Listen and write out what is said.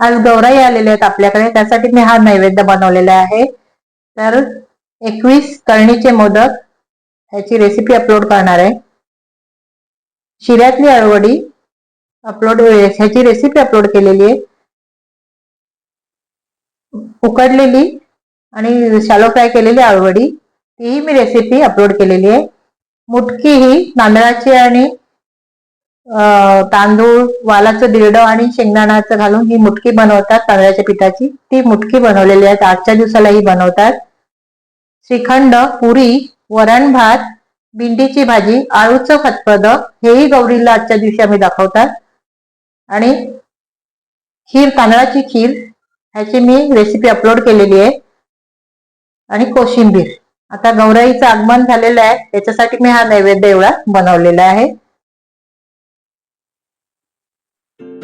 आज गौराई आलेले आहेत आपल्याकडे. त्यासाठी मी हा नैवेद्य बनवलेला आहे. तर एकवीस कळणीचे मोदक ह्याची रेसिपी अपलोड करणार आहे. शिऱ्यातली अळवडी अपलोड ह्याची रेसिपी अपलोड केलेली आहे. उकडलेली आणि शालो फ्राय केलेली अळवडी तीही मी रेसिपी अपलोड केलेली आहे. मुटकी ही तांदळाची आणि तांदूळ वालाचं दिरडं आणि शेंगदाण्याचं घालून ही मुटकी बनवतात तांदळाच्या पिठाची. ती मुटकी बनवलेली आहे आजच्या दिवसालाही बनवतात. श्रीखंड पुरी वरण भात भेंडीची भाजी आळूचं खतपद हेही गौरीला आजच्या दिवशी आम्ही दाखवतात. आणि खीर तांदळाची खीर ह्याची मी रेसिपी अपलोड केलेली आहे. आणि कोशिंबीर. आता गौराईचं आगमन झालेलं आहे. त्याच्यासाठी मी हा नैवेद्य एवढा बनवलेला आहे. thank you